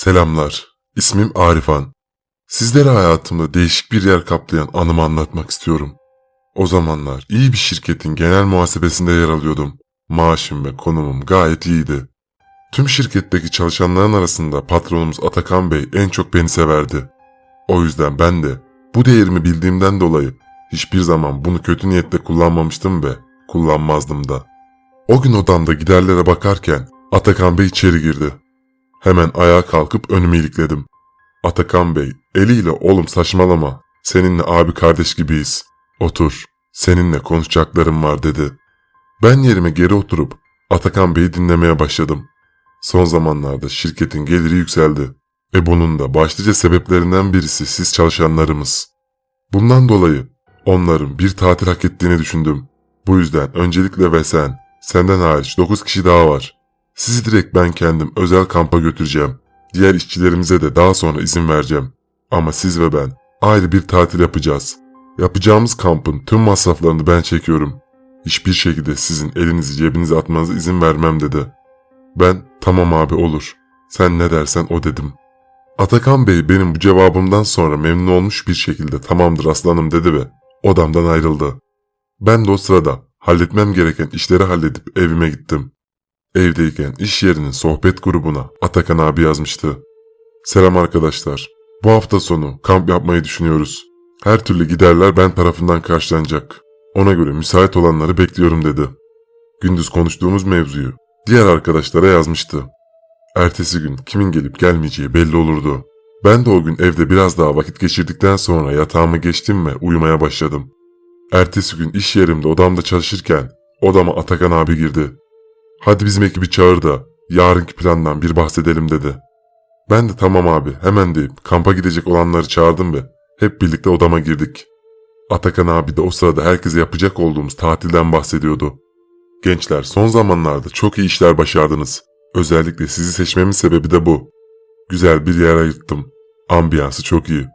Selamlar. İsmim Arifan. Sizlere hayatımda değişik bir yer kaplayan anımı anlatmak istiyorum. O zamanlar iyi bir şirketin genel muhasebesinde yer alıyordum. Maaşım ve konumum gayet iyiydi. Tüm şirketteki çalışanların arasında patronumuz Atakan Bey en çok beni severdi. O yüzden ben de bu değerimi bildiğimden dolayı hiçbir zaman bunu kötü niyetle kullanmamıştım ve kullanmazdım da. O gün odamda giderlere bakarken Atakan Bey içeri girdi. Hemen ayağa kalkıp önümü ilikledim. Atakan Bey eliyle oğlum saçmalama. Seninle abi kardeş gibiyiz. Otur. Seninle konuşacaklarım var dedi. Ben yerime geri oturup Atakan Bey'i dinlemeye başladım. Son zamanlarda şirketin geliri yükseldi. Ve bunun da başlıca sebeplerinden birisi siz çalışanlarımız. Bundan dolayı onların bir tatil hak ettiğini düşündüm. Bu yüzden öncelikle ve sen, senden hariç 9 kişi daha var. Sizi direkt ben kendim özel kampa götüreceğim. Diğer işçilerimize de daha sonra izin vereceğim. Ama siz ve ben ayrı bir tatil yapacağız. Yapacağımız kampın tüm masraflarını ben çekiyorum. Hiçbir şekilde sizin elinizi cebinize atmanıza izin vermem dedi. Ben tamam abi olur. Sen ne dersen o dedim. Atakan Bey benim bu cevabımdan sonra memnun olmuş bir şekilde tamamdır aslanım dedi ve odamdan ayrıldı. Ben de o sırada halletmem gereken işleri halledip evime gittim. Evdeyken iş yerinin sohbet grubuna Atakan abi yazmıştı. Selam arkadaşlar. Bu hafta sonu kamp yapmayı düşünüyoruz. Her türlü giderler ben tarafından karşılanacak. Ona göre müsait olanları bekliyorum dedi. Gündüz konuştuğumuz mevzuyu diğer arkadaşlara yazmıştı. Ertesi gün kimin gelip gelmeyeceği belli olurdu. Ben de o gün evde biraz daha vakit geçirdikten sonra yatağımı geçtim ve uyumaya başladım. Ertesi gün iş yerimde odamda çalışırken odama Atakan abi girdi. Hadi bizim ekibi çağır da yarınki plandan bir bahsedelim dedi. Ben de tamam abi hemen deyip kampa gidecek olanları çağırdım ve hep birlikte odama girdik. Atakan abi de o sırada herkese yapacak olduğumuz tatilden bahsediyordu. Gençler son zamanlarda çok iyi işler başardınız. Özellikle sizi seçmemin sebebi de bu. Güzel bir yer ayırttım. Ambiyansı çok iyi.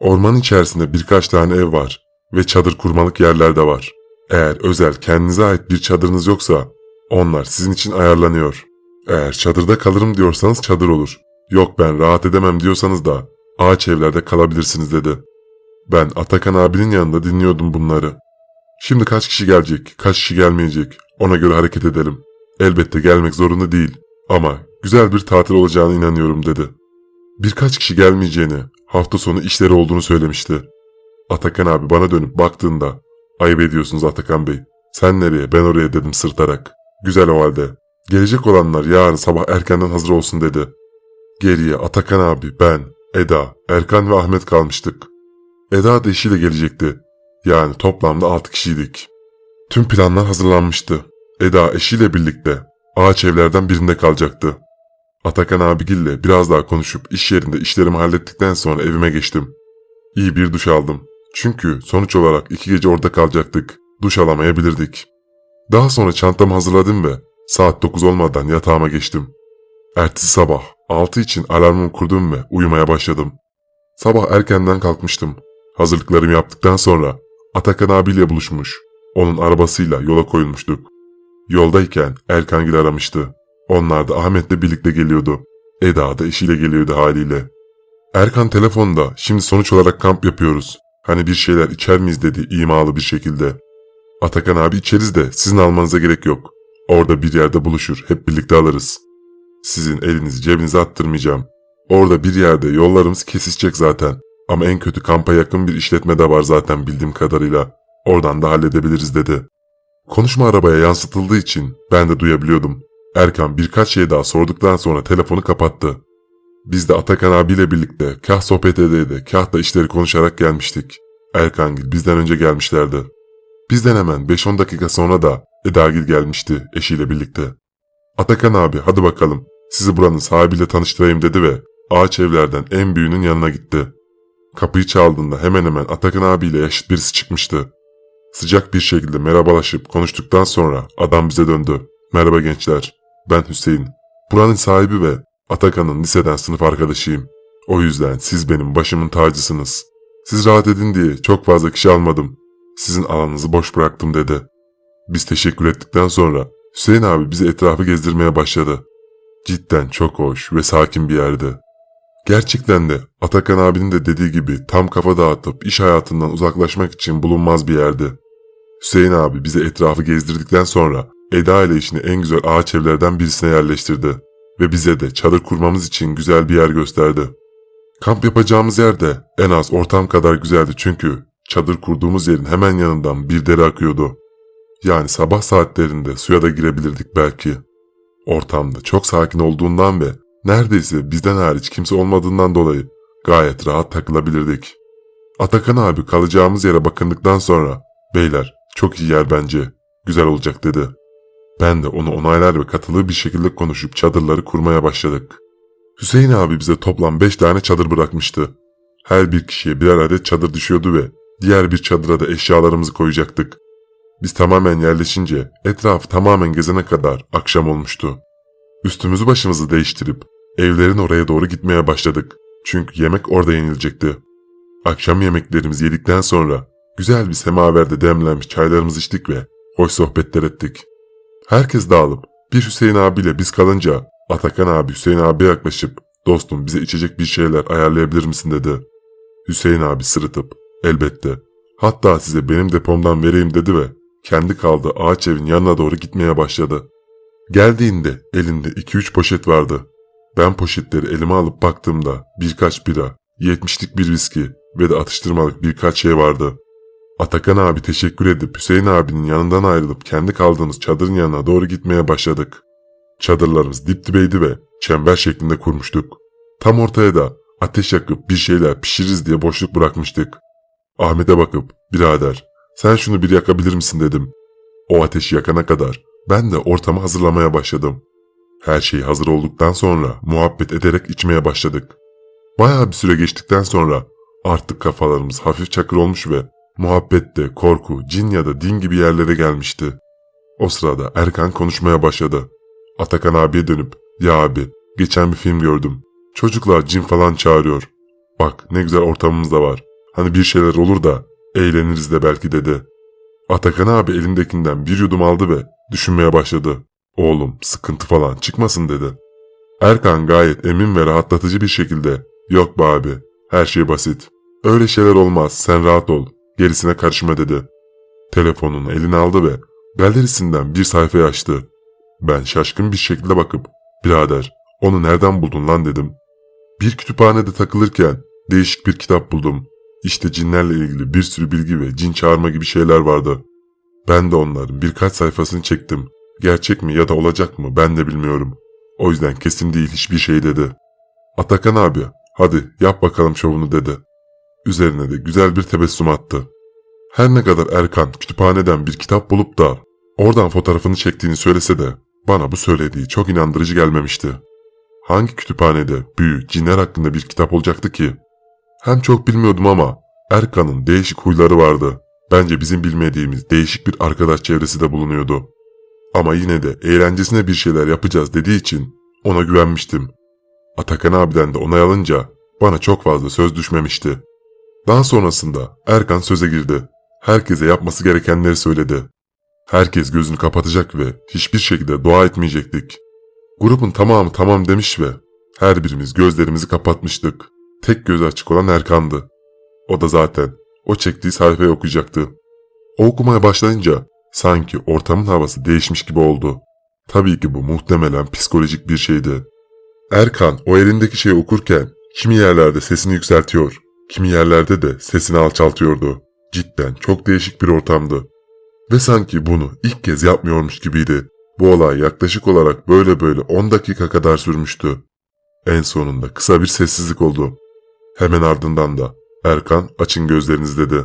Ormanın içerisinde birkaç tane ev var ve çadır kurmalık yerler de var. Eğer özel kendinize ait bir çadırınız yoksa onlar sizin için ayarlanıyor. Eğer çadırda kalırım diyorsanız çadır olur. Yok ben rahat edemem diyorsanız da ağaç evlerde kalabilirsiniz dedi. Ben Atakan abinin yanında dinliyordum bunları. Şimdi kaç kişi gelecek, kaç kişi gelmeyecek ona göre hareket edelim. Elbette gelmek zorunda değil ama güzel bir tatil olacağına inanıyorum dedi. Birkaç kişi gelmeyeceğini, hafta sonu işleri olduğunu söylemişti. Atakan abi bana dönüp baktığında ayıp ediyorsunuz Atakan Bey. Sen nereye ben oraya dedim sırtarak. Güzel o halde. Gelecek olanlar yarın sabah erkenden hazır olsun dedi. Geriye Atakan abi, ben, Eda, Erkan ve Ahmet kalmıştık. Eda da eşiyle gelecekti. Yani toplamda 6 kişiydik. Tüm planlar hazırlanmıştı. Eda eşiyle birlikte ağaç evlerden birinde kalacaktı. Atakan abigille biraz daha konuşup iş yerinde işlerimi hallettikten sonra evime geçtim. İyi bir duş aldım. Çünkü sonuç olarak iki gece orada kalacaktık. Duş alamayabilirdik. Daha sonra çantamı hazırladım ve saat 9 olmadan yatağıma geçtim. Ertesi sabah 6 için alarmımı kurdum ve uyumaya başladım. Sabah erkenden kalkmıştım. Hazırlıklarımı yaptıktan sonra Atakan abiyle buluşmuş. Onun arabasıyla yola koyulmuştuk. Yoldayken Erkangil aramıştı. Onlar da Ahmet'le birlikte geliyordu. Eda da eşiyle geliyordu haliyle. Erkan telefonda şimdi sonuç olarak kamp yapıyoruz. Hani bir şeyler içer miyiz dedi imalı bir şekilde. Atakan abi içeriz de sizin almanıza gerek yok. Orada bir yerde buluşur hep birlikte alırız. Sizin elinizi cebinize attırmayacağım. Orada bir yerde yollarımız kesişecek zaten. Ama en kötü kampa yakın bir işletme de var zaten bildiğim kadarıyla. Oradan da halledebiliriz dedi. Konuşma arabaya yansıtıldığı için ben de duyabiliyordum. Erkan birkaç şey daha sorduktan sonra telefonu kapattı. Biz de Atakan abiyle birlikte kah sohbet ede kah da işleri konuşarak gelmiştik. Erkangil bizden önce gelmişlerdi. Bizden hemen 5-10 dakika sonra da Edagil gelmişti eşiyle birlikte. Atakan abi hadi bakalım sizi buranın sahibiyle tanıştırayım dedi ve ağaç evlerden en büyüğünün yanına gitti. Kapıyı çaldığında hemen hemen Atakan abiyle yaşıt birisi çıkmıştı. Sıcak bir şekilde merhabalaşıp konuştuktan sonra adam bize döndü. Merhaba gençler, ben Hüseyin. Buranın sahibi ve Atakan'ın liseden sınıf arkadaşıyım. O yüzden siz benim başımın tacısınız. Siz rahat edin diye çok fazla kişi almadım. Sizin alanınızı boş bıraktım dedi. Biz teşekkür ettikten sonra Hüseyin abi bizi etrafı gezdirmeye başladı. Cidden çok hoş ve sakin bir yerdi. Gerçekten de Atakan abinin de dediği gibi tam kafa dağıtıp iş hayatından uzaklaşmak için bulunmaz bir yerdi. Hüseyin abi bize etrafı gezdirdikten sonra Eda ile işini en güzel ağaç evlerden birisine yerleştirdi ve bize de çadır kurmamız için güzel bir yer gösterdi. Kamp yapacağımız yer de en az ortam kadar güzeldi çünkü çadır kurduğumuz yerin hemen yanından bir dere akıyordu. Yani sabah saatlerinde suya da girebilirdik belki. Ortamda çok sakin olduğundan ve neredeyse bizden hariç kimse olmadığından dolayı gayet rahat takılabilirdik. Atakan abi kalacağımız yere bakındıktan sonra beyler çok iyi yer bence güzel olacak dedi. Ben de onu onaylar ve katılığı bir şekilde konuşup çadırları kurmaya başladık. Hüseyin abi bize toplam 5 tane çadır bırakmıştı. Her bir kişiye birer adet çadır düşüyordu ve diğer bir çadıra da eşyalarımızı koyacaktık. Biz tamamen yerleşince etrafı tamamen gezene kadar akşam olmuştu. Üstümüzü başımızı değiştirip evlerin oraya doğru gitmeye başladık. Çünkü yemek orada yenilecekti. Akşam yemeklerimizi yedikten sonra güzel bir semaverde demlenmiş çaylarımızı içtik ve hoş sohbetler ettik. Herkes dağılıp bir Hüseyin abiyle biz kalınca Atakan abi Hüseyin abiye yaklaşıp dostum bize içecek bir şeyler ayarlayabilir misin dedi. Hüseyin abi sırıtıp elbette hatta size benim depomdan vereyim dedi ve kendi kaldığı ağaç evin yanına doğru gitmeye başladı. Geldiğinde elinde 2-3 poşet vardı. Ben poşetleri elime alıp baktığımda birkaç bira, 70'lik bir viski ve de atıştırmalık birkaç şey vardı. Atakan abi teşekkür edip Hüseyin abinin yanından ayrılıp kendi kaldığımız çadırın yanına doğru gitmeye başladık. Çadırlarımız dip dibeydi ve çember şeklinde kurmuştuk. Tam ortaya da ateş yakıp bir şeyler pişiririz diye boşluk bırakmıştık. Ahmet'e bakıp birader sen şunu bir yakabilir misin dedim. O ateşi yakana kadar ben de ortamı hazırlamaya başladım. Her şey hazır olduktan sonra muhabbet ederek içmeye başladık. Bayağı bir süre geçtikten sonra artık kafalarımız hafif çakır olmuş ve muhabbette korku, cin ya da din gibi yerlere gelmişti. O sırada Erkan konuşmaya başladı. Atakan abiye dönüp ya abi geçen bir film gördüm. Çocuklar cin falan çağırıyor. Bak ne güzel ortamımız da var. Hani bir şeyler olur da eğleniriz de belki dedi. Atakan abi elindekinden bir yudum aldı ve düşünmeye başladı. Oğlum sıkıntı falan çıkmasın dedi. Erkan gayet emin ve rahatlatıcı bir şekilde yok be abi her şey basit. Öyle şeyler olmaz sen rahat ol gerisine karışma dedi. Telefonunu eline aldı ve galerisinden bir sayfayı açtı. Ben şaşkın bir şekilde bakıp birader onu nereden buldun lan dedim. Bir kütüphanede takılırken değişik bir kitap buldum. İşte cinlerle ilgili bir sürü bilgi ve cin çağırma gibi şeyler vardı. Ben de onların birkaç sayfasını çektim. Gerçek mi ya da olacak mı ben de bilmiyorum. O yüzden kesin değil hiçbir şey dedi. Atakan abi hadi yap bakalım şovunu dedi. Üzerine de güzel bir tebessüm attı. Her ne kadar Erkan kütüphaneden bir kitap bulup da oradan fotoğrafını çektiğini söylese de bana bu söylediği çok inandırıcı gelmemişti. Hangi kütüphanede büyü, cinler hakkında bir kitap olacaktı ki? Hem çok bilmiyordum ama Erkan'ın değişik huyları vardı. Bence bizim bilmediğimiz değişik bir arkadaş çevresi de bulunuyordu. Ama yine de eğlencesine bir şeyler yapacağız dediği için ona güvenmiştim. Atakan abiden de onay alınca bana çok fazla söz düşmemişti. Daha sonrasında Erkan söze girdi. Herkese yapması gerekenleri söyledi. Herkes gözünü kapatacak ve hiçbir şekilde dua etmeyecektik. Grubun tamamı tamam demiş ve her birimiz gözlerimizi kapatmıştık. Tek gözü açık olan Erkan'dı. O da zaten o çektiği sayfayı okuyacaktı. O okumaya başlayınca sanki ortamın havası değişmiş gibi oldu. Tabii ki bu muhtemelen psikolojik bir şeydi. Erkan o elindeki şeyi okurken kimi yerlerde sesini yükseltiyor, kimi yerlerde de sesini alçaltıyordu. Cidden çok değişik bir ortamdı. Ve sanki bunu ilk kez yapmıyormuş gibiydi. Bu olay yaklaşık olarak böyle böyle 10 dakika kadar sürmüştü. En sonunda kısa bir sessizlik oldu. Hemen ardından da Erkan açın gözlerinizi dedi.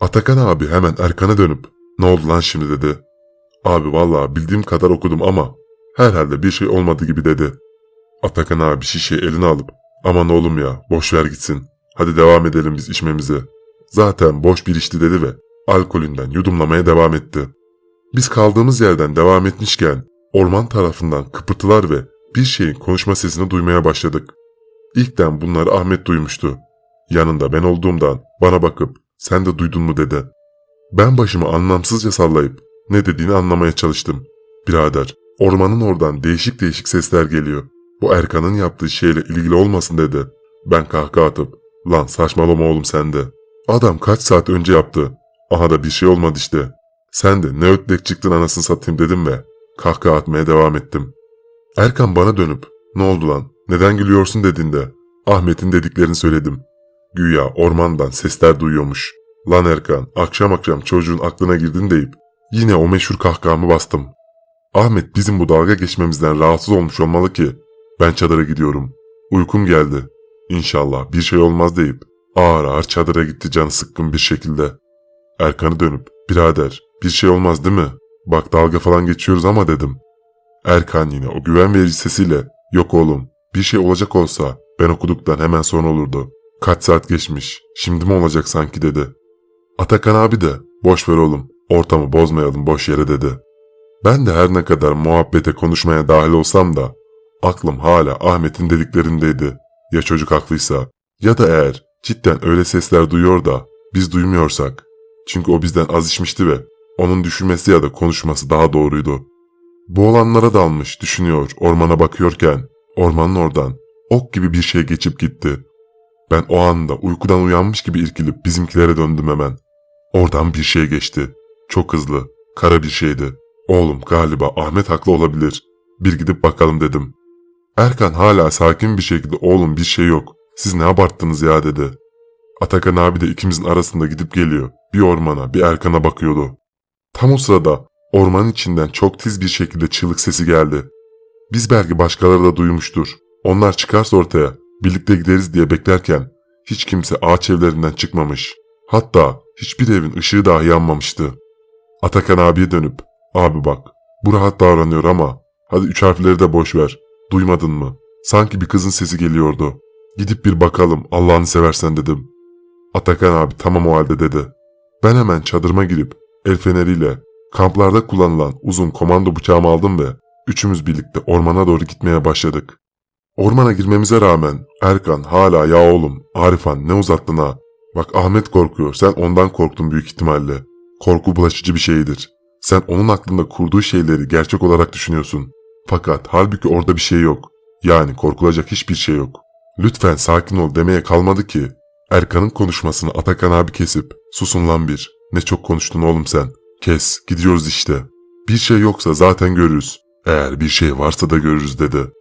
Atakan abi hemen Erkan'a dönüp ne oldu lan şimdi dedi. Abi vallahi bildiğim kadar okudum ama herhalde bir şey olmadı gibi dedi. Atakan abi şişeyi eline alıp aman oğlum ya boş ver gitsin. Hadi devam edelim biz içmemize. Zaten boş bir işti dedi ve alkolünden yudumlamaya devam etti. Biz kaldığımız yerden devam etmişken orman tarafından kıpırtılar ve bir şeyin konuşma sesini duymaya başladık. İlkten bunları Ahmet duymuştu. Yanında ben olduğumdan bana bakıp sen de duydun mu dedi. Ben başımı anlamsızca sallayıp ne dediğini anlamaya çalıştım. Birader ormanın oradan değişik değişik sesler geliyor. Bu Erkan'ın yaptığı şeyle ilgili olmasın dedi. Ben kahkaha atıp lan saçmalama oğlum sen de. Adam kaç saat önce yaptı. Aha da bir şey olmadı işte. Sen de ne ötlek çıktın anasını satayım dedim ve kahkaha atmaya devam ettim. Erkan bana dönüp ne oldu lan neden gülüyorsun dediğinde Ahmet'in dediklerini söyledim. Güya ormandan sesler duyuyormuş. Lan Erkan akşam akşam çocuğun aklına girdin deyip yine o meşhur kahkahamı bastım. Ahmet bizim bu dalga geçmemizden rahatsız olmuş olmalı ki ben çadıra gidiyorum. Uykum geldi. İnşallah bir şey olmaz deyip ağır ağır çadıra gitti canı sıkkın bir şekilde. Erkan'ı dönüp birader bir şey olmaz değil mi? Bak dalga falan geçiyoruz ama dedim. Erkan yine o güven verici sesiyle yok oğlum bir şey olacak olsa ben okuduktan hemen sonra olurdu. Kaç saat geçmiş şimdi mi olacak sanki dedi. Atakan abi de boş ver oğlum ortamı bozmayalım boş yere dedi. Ben de her ne kadar muhabbete konuşmaya dahil olsam da aklım hala Ahmet'in dediklerindeydi. Ya çocuk haklıysa ya da eğer cidden öyle sesler duyuyor da biz duymuyorsak. Çünkü o bizden az içmişti ve onun düşünmesi ya da konuşması daha doğruydu. Bu olanlara dalmış düşünüyor ormana bakıyorken ormanın oradan ok gibi bir şey geçip gitti. Ben o anda uykudan uyanmış gibi irkilip bizimkilere döndüm hemen. Oradan bir şey geçti. Çok hızlı, kara bir şeydi. Oğlum galiba Ahmet haklı olabilir. Bir gidip bakalım dedim. Erkan hala sakin bir şekilde oğlum bir şey yok. Siz ne abarttınız ya dedi. Atakan abi de ikimizin arasında gidip geliyor. Bir ormana bir Erkan'a bakıyordu. Tam o sırada ormanın içinden çok tiz bir şekilde çığlık sesi geldi. Biz belki başkaları da duymuştur. Onlar çıkarsa ortaya birlikte gideriz diye beklerken hiç kimse ağaç evlerinden çıkmamış. Hatta hiçbir evin ışığı dahi yanmamıştı. Atakan abiye dönüp abi bak bu rahat davranıyor ama hadi üç harfleri de boş ver. Duymadın mı? Sanki bir kızın sesi geliyordu. Gidip bir bakalım Allah'ını seversen dedim. Atakan abi tamam o halde dedi. Ben hemen çadırıma girip el feneriyle kamplarda kullanılan uzun komando bıçağımı aldım ve üçümüz birlikte ormana doğru gitmeye başladık. Ormana girmemize rağmen Erkan hala ya oğlum Arifan ne uzattın ha. Bak Ahmet korkuyor sen ondan korktun büyük ihtimalle. Korku bulaşıcı bir şeydir. Sen onun aklında kurduğu şeyleri gerçek olarak düşünüyorsun. Fakat halbuki orada bir şey yok. Yani korkulacak hiçbir şey yok. Lütfen sakin ol demeye kalmadı ki. Erkan'ın konuşmasını Atakan abi kesip susun lan bir. Ne çok konuştun oğlum sen. Kes gidiyoruz işte. Bir şey yoksa zaten görürüz. Eğer bir şey varsa da görürüz dedi.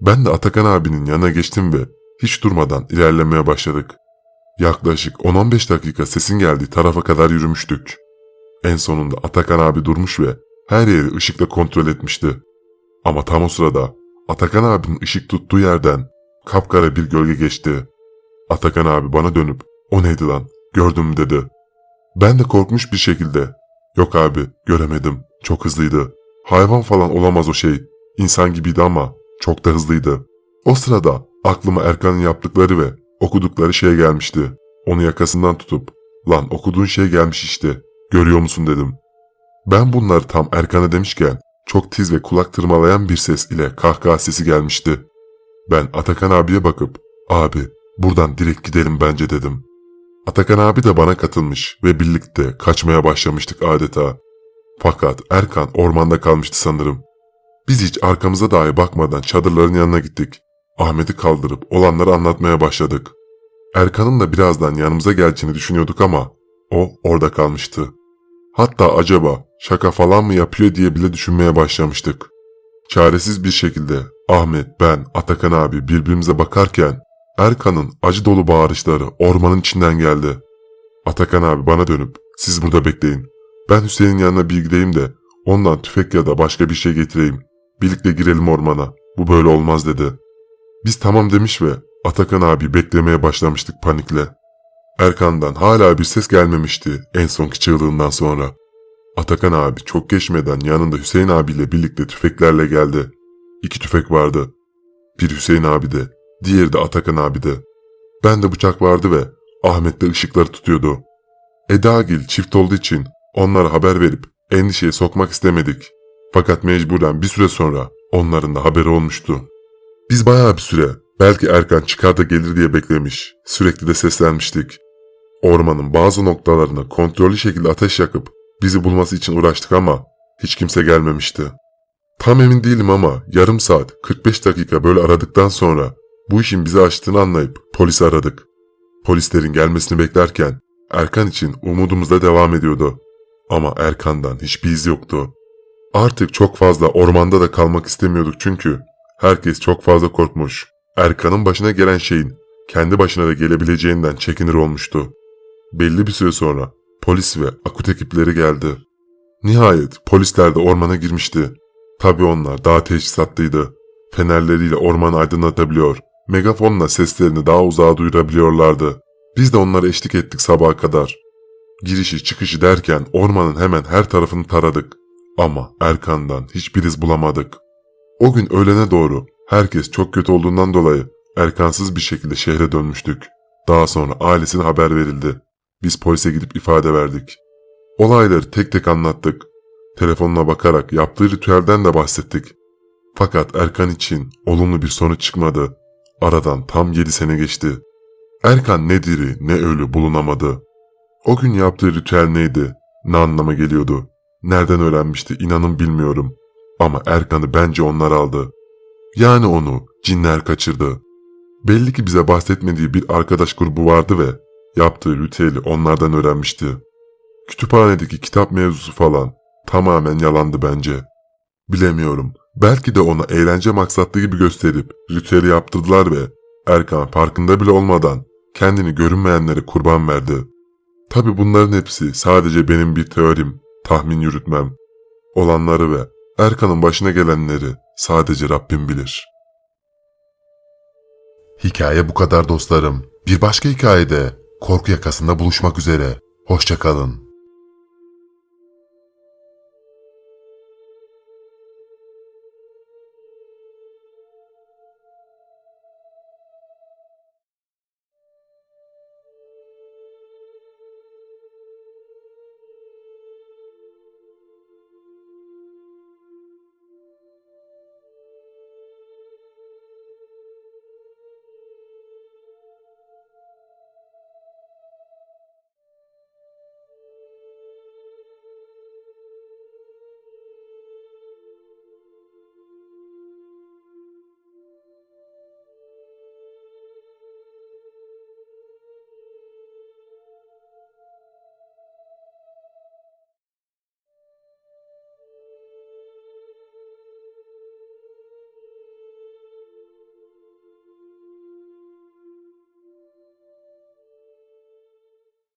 Ben de Atakan abinin yanına geçtim ve hiç durmadan ilerlemeye başladık. Yaklaşık 10-15 dakika sesin geldiği tarafa kadar yürümüştük. En sonunda Atakan abi durmuş ve her yeri ışıkla kontrol etmişti. Ama tam o sırada Atakan abinin ışık tuttuğu yerden kapkara bir gölge geçti. Atakan abi bana dönüp o neydi lan gördün mü dedi. Ben de korkmuş bir şekilde yok abi göremedim çok hızlıydı. Hayvan falan olamaz o şey. İnsan gibiydi ama çok da hızlıydı. O sırada aklıma Erkan'ın yaptıkları ve okudukları şey gelmişti. Onu yakasından tutup lan okuduğun şey gelmiş işte görüyor musun dedim. Ben bunları tam Erkan'a demişken çok tiz ve kulak tırmalayan bir ses ile kahkaha sesi gelmişti. Ben Atakan abiye bakıp abi buradan direkt gidelim bence dedim. Atakan abi de bana katılmış ve birlikte kaçmaya başlamıştık adeta. Fakat Erkan ormanda kalmıştı sanırım. Biz hiç arkamıza dahi bakmadan çadırların yanına gittik. Ahmet'i kaldırıp olanları anlatmaya başladık. Erkan'ın da birazdan yanımıza geleceğini düşünüyorduk ama o orada kalmıştı. Hatta acaba şaka falan mı yapıyor diye bile düşünmeye başlamıştık. Çaresiz bir şekilde Ahmet, ben, Atakan abi birbirimize bakarken Erkan'ın acı dolu bağırışları ormanın içinden geldi. Atakan abi bana dönüp siz burada bekleyin. Ben Hüseyin'in yanına bir gideyim de ondan tüfek ya da başka bir şey getireyim. Birlikte girelim ormana. Bu böyle olmaz dedi. Biz tamam demiş ve Atakan abi beklemeye başlamıştık panikle. Erkan'dan hala bir ses gelmemişti en sonki çığlığından sonra. Atakan abi çok geçmeden yanında Hüseyin abiyle birlikte tüfeklerle geldi. İki tüfek vardı. Bir Hüseyin abi de, diğeri de Atakan abi de. Ben de bıçak vardı ve Ahmet de ışıkları tutuyordu. Edagil çift olduğu için onlara haber verip endişeye sokmak istemedik. Fakat mecburen bir süre sonra onların da haberi olmuştu. Biz bayağı bir süre belki Erkan çıkar da gelir diye beklemiş. Sürekli de seslenmiştik. Ormanın bazı noktalarına kontrollü şekilde ateş yakıp bizi bulması için uğraştık ama hiç kimse gelmemişti. Tam emin değilim ama yarım saat 45 dakika böyle aradıktan sonra Bu işin bizi açtığını anlayıp polisi aradık. Polislerin gelmesini beklerken Erkan için umudumuz da devam ediyordu. Ama Erkan'dan hiçbir iz yoktu. Artık çok fazla ormanda da kalmak istemiyorduk çünkü herkes çok fazla korkmuş. Erkan'ın başına gelen şeyin kendi başına da gelebileceğinden çekinir olmuştu. Belli bir süre sonra polis ve akut ekipleri geldi. Nihayet polisler de ormana girmişti. Tabi onlar daha teçhizatlıydı. Fenerleriyle ormanı aydınlatabiliyor, megafonla seslerini daha uzağa duyurabiliyorlardı. Biz de onlara eşlik ettik sabaha kadar. Girişi çıkışı derken ormanın hemen her tarafını taradık. Ama Erkan'dan hiçbir iz bulamadık. O gün öğlene doğru herkes çok kötü olduğundan dolayı Erkansız bir şekilde şehre dönmüştük. Daha sonra ailesine haber verildi. Biz polise gidip ifade verdik. Olayları tek tek anlattık. Telefonuna bakarak yaptığı ritüelden de bahsettik. Fakat Erkan için olumlu bir sonuç çıkmadı. Aradan tam 7 sene geçti. Erkan ne diri ne ölü bulunamadı. O gün yaptığı ritüel neydi? Ne anlama geliyordu? Nereden öğrenmişti inanın bilmiyorum. Ama Erkan'ı bence onlar aldı. Yani onu cinler kaçırdı. Belli ki bize bahsetmediği bir arkadaş grubu vardı ve yaptığı ritüeli onlardan öğrenmişti. Kütüphanedeki kitap mevzusu falan tamamen yalandı bence. Bilemiyorum. Belki de ona eğlence maksatlı gibi gösterip ritüeli yaptırdılar ve Erkan farkında bile olmadan kendini görünmeyenlere kurban verdi. Tabi bunların hepsi sadece benim bir teorim, tahmin yürütmem. Olanları ve Erkan'ın başına gelenleri sadece Rabbim bilir. Hikaye bu kadar dostlarım. Bir başka hikayede korku yakasında buluşmak üzere. Hoşçakalın.